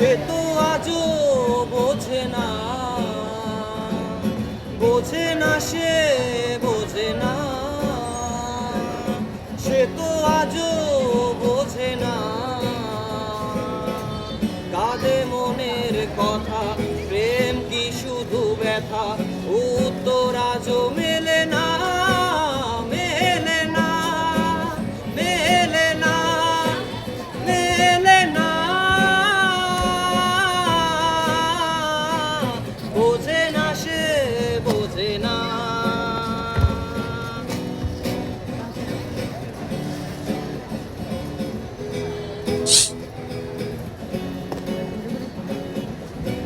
সে তো আজও বোঝে না। বোঝে না সে, বোঝে না। সে তো আজও বোঝে না। কাঁদে মনের কথা, প্রেম কি শুধু ব্যথা?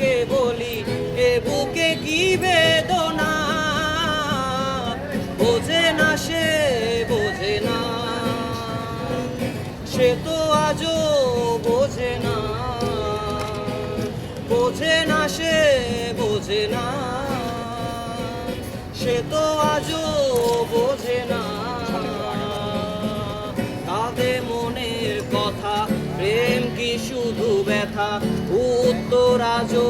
তাকে বলি, এ বুকে কি বেদনা? বোঝে না সে, বোঝে না। সে তো আজও বোঝে না। বোঝে না সে, বোঝে না। সে তো আজও শুধু ব্যথা উত্তরা আজও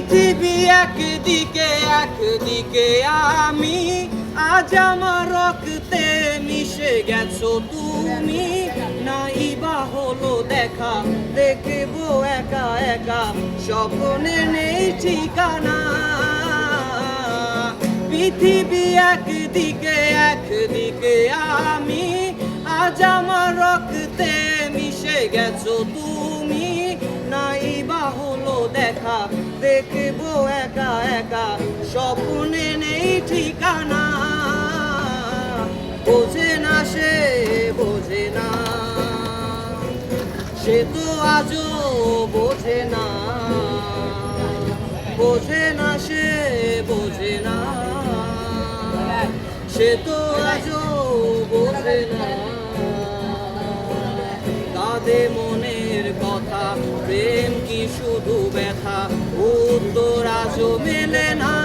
পৃথিবী একদিকে একদিকে আমি। আজ আমার রক্তে মিশে গেছো তুমি। নাই বা হলো দেখা, দেখব একা একা। স্বপ্নে নেই ঠিকানা। পৃথিবী একদিকে একদিকে আমি। আজ আমার রক্তে মিশে গেছো তুমি। নাই বা হলো দেখা, দেখব একা একা, স্বপ্নে নেই ঠিকানা। বোঝে না সে, বোঝে না। সে তো আজও বোঝে না। বোঝে না সে, বোঝে না। সে তো আজও বোঝে না। কাঁদে কি শুধু ব্যথা উত্তরা মেলে না।